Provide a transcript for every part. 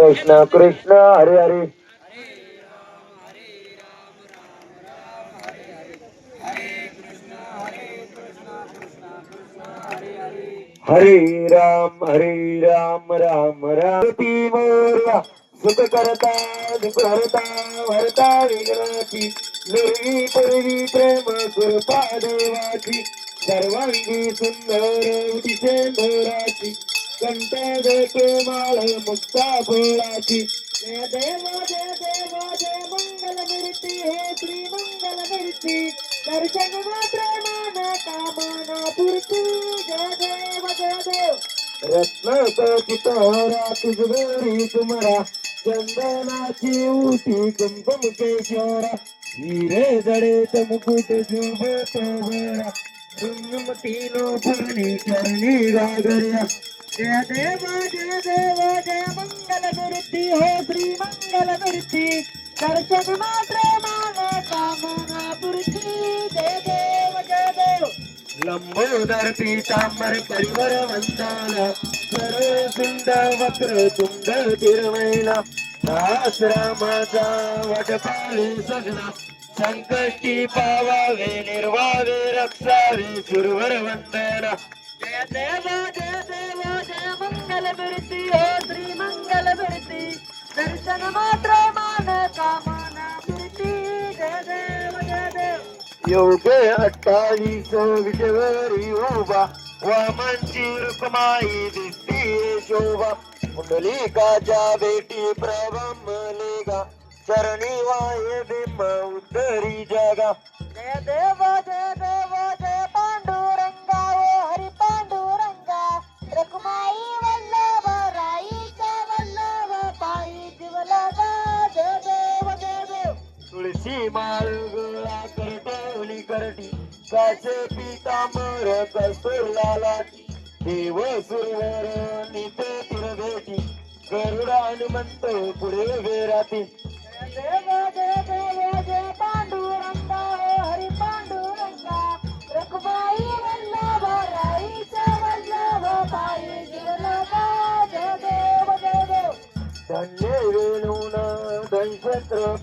कृष्ण कृष्ण हरे हरे. हरे राम हरे राम राम राम. ती मोर्या सुख करता दुख हरता हरता विघ्नाची निर्वी पूर्वी प्रेम कृपा देवाची. सर्वांगी सुंदर उदिशे मोराची. कंठ देते माळ मुक्ता फुलाची. जय देव जय देव जय मंगल मूर्ती हे श्री मंगल मूर्ती. दर्शन मात्र माना कामना पूर्ती जय देव जय देव. रत्न चितोरा तुझगोरी तुमरा चंदनाची उटी कुंकुम केशोरा हिरे जडे मुकुट शोभतो बरा तीनो पूर्णी चरणी गागर्या जय देव जय देव जय मंगल मूर्ती हो श्री मंगल मूर्ती दर्शन मात्र मान कामना पूर्ती जय देव जय देव. लंबोदर पीतांबर परिवर वंदना. सर्व सुंद वक्र तुंग तिरवैना. दास रामाचा वटपाली सगना संकष्टी पावावे निर्वावे रक्षावे सुरवर वंदना. जय देव जय देव. मूर्ती हो श्री मंगल मूर्ती दर्शन मात्र मान कामना मूर्ती जय देव जय देव योगे अठ्ठावीस विजयवरी उभा वामांची रुक्माई दिसती शोभा पुंडलिकाच्या बेटी प्रभमलेगा चरणी वाय बिंब उत्तरी जगा जय देव जय देव माळगळा करटवली करटी. काचे पितांबर कस्तुरला लाटी देव सुरवर निते तिर भेटी गरुडा हनुमंत पुढे उभे राहतील देव जय पांडुरंगा हरी पांडुरंगा रखुबाई जय देव जय देव धन्य वेणून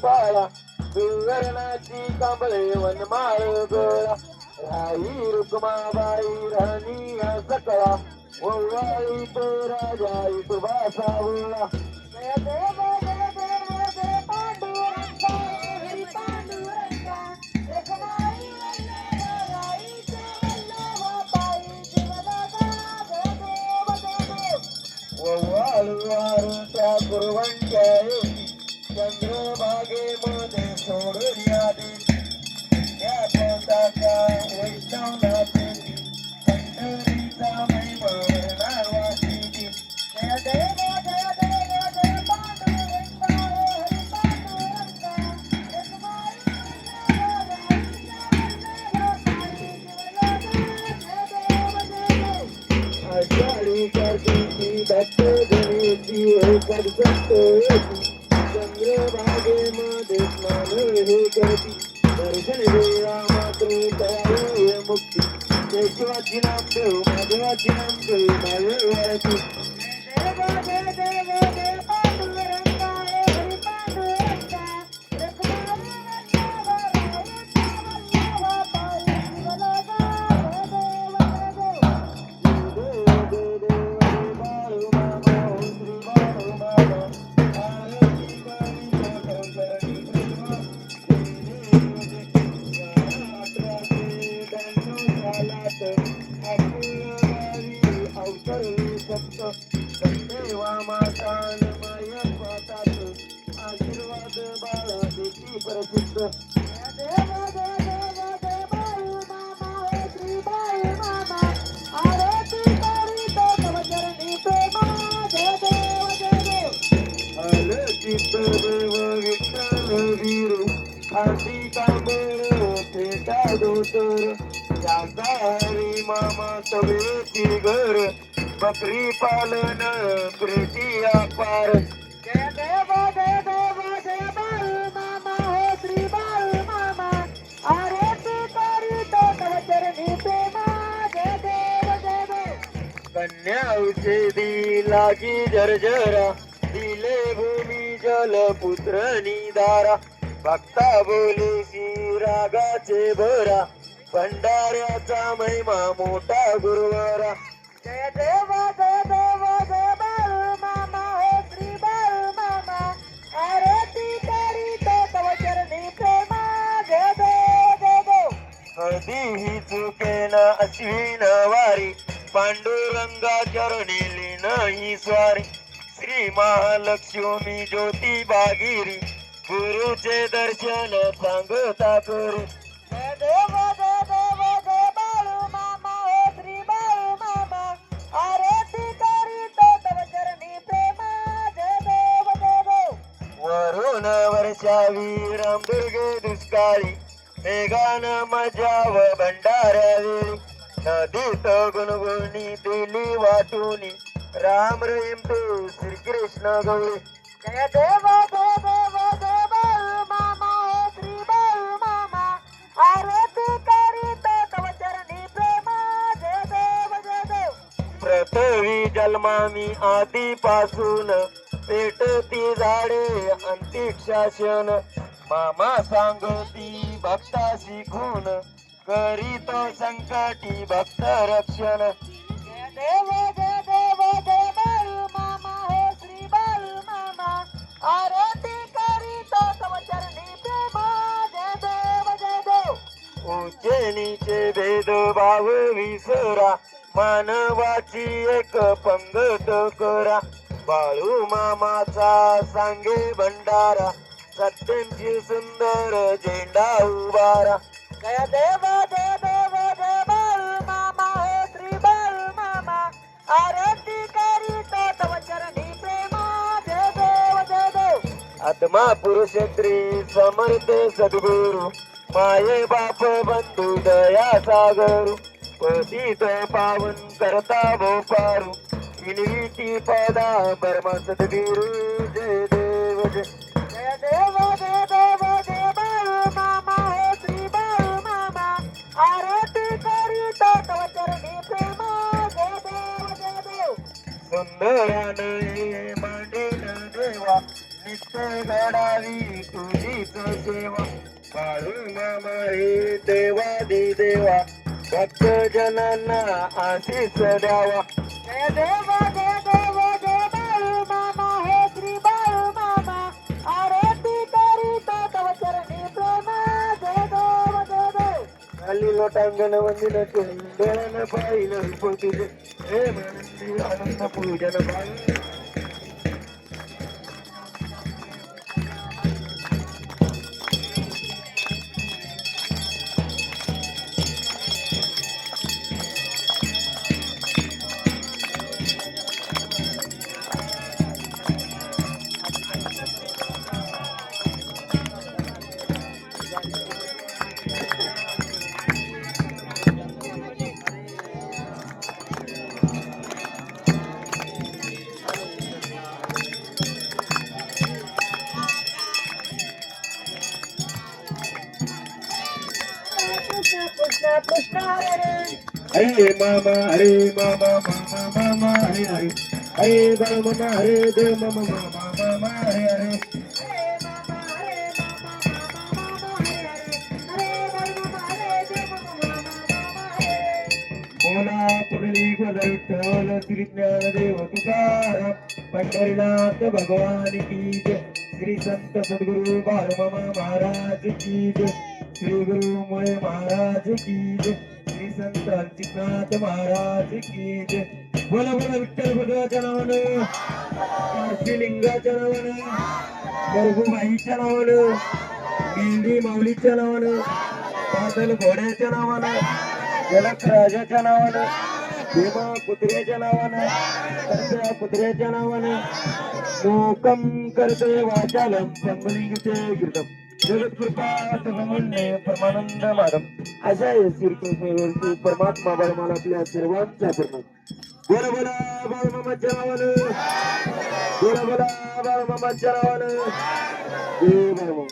पाळा. Biyar na ci kamale wani mara gora, rayi kuma bayi rani a zakara, wawayi gora ga yi ba sabura. गणेशी एकर सप्तयती चंद्रभागेमध्ये स्नान हे करती दर्शन वेळा मात्र तयारी मुक्ती केशवाची नाम देव माधवाची नाम देव माधवाची देव शाकाहारी मामा घर बकरी पालन प्रीती अपार कन्या औषधी लागी जर्जरा दिले भूमी. जलपुत्र निधारा भक्ता बोले श्री रागाचे भरा भंडाऱ्याचा महिमा मोठा गुरुवारा. जय देव जय देव जय बाळू मामा हो श्री बाळू मामा. आरती करीत तव चरणी प्रेमा जय देव जय देव कधीही चुकेन अश्विन वारी पांडुरंगा चरणी लीन ही स्वारी. श्री महालक्ष्मी ज्योती बागिरी. गुरुचे दर्शन सांगता गुरु जय वरुण वर्षावी दुष्काळी. मेघान मजाव भंडाऱ्या वेळी नदीत गुणगुणी दिली वाटुनी. राम रहीम ते श्रीकृष्ण गौरी। जय देव देव जय बाळू मामा हो श्री बाळू मामा। आरती करीत तव चरणी प्रेमा। जय देव जय देव। पृथ्वी जन्मामी आधीपासून पेटती झाडे अंतिक्षाशन मामा सांगती भक्ता शिकून करीत संकटी भक्त रक्षण. देव देव उचे नीचे भेद भाव विसरा. मानवाची एक पंगत करा. बाळू मामाचा सांगे भंडारा. सत्यांची सुंदर झेंडा उभारा. जय देव देव बाळू मामा हो श्री बाळू मामा. आरती करीत तव चरणी प्रेमा. देव देव. आत्मा पुरुष स्त्री समर्थ सद्गुरु. माये बाप बंधू दया सागरू पतित पावन करता भोपारू. विनविती पदा परम सद्गुरु जय देव जय. जय देव जय देव जय बाळू मामा हो श्री बाळू मामा. आरती करीत तव चरणी प्रेमा जय देव जय देव. सुंदराने मांडीन देवा नित्य घडावी तुझीच सेवा. बाळू मामा रे देवादी देवा भक्त जनांना आशीष द्यावा जय देव जय देव जय बाळू मामा हे श्री बाळू मामा आरती करीत तव चरणी प्रेमा जय देव जय देव खाली लोटांगण वंदिन डोळ्यानं पाहिलं पोतीचे हे मनंदी आनंद पूजन पाहिलं हरे हरे मामा हरे मामा मामा मामा हरे हरे हरे बाळ मामा हरे देव मामा मामा मामा हरे हरे बोला पुढली विठ्ठल श्री ज्ञानदेव तुकाराम पंढरीनाथ भगवान की जय श्री संत सद्गुरु बाळमामा महाराज की जय श्री गुरु मुळे महाराज की जय श्री संत अंचितनाथ महाराज की जय बोला बोला विठ्ठल भगवाच्या नावानं कार्तिलिंगाच्या नावानं गरगूबाईच्या नावानं मेंढी माऊलीच्या नावानं बादल घोड्याच्या नावानं जलक राजाच्या नावानं भीमा कुत्र्याच्या नावानं कर्त्या कुत्र्याच्या नावानं मोकम करते वाचालम संबलिंगते गिरतम जगत्कृपा सुगमुन्ने परमानंद माधव अशा श्रीकृष्णावरती परमात्मा बळमाला आपल्या सर्वांचा प्रमाण बोला बोला बाळमामा जनावन बोला बोला बाळमामा जनावन जय बाळमा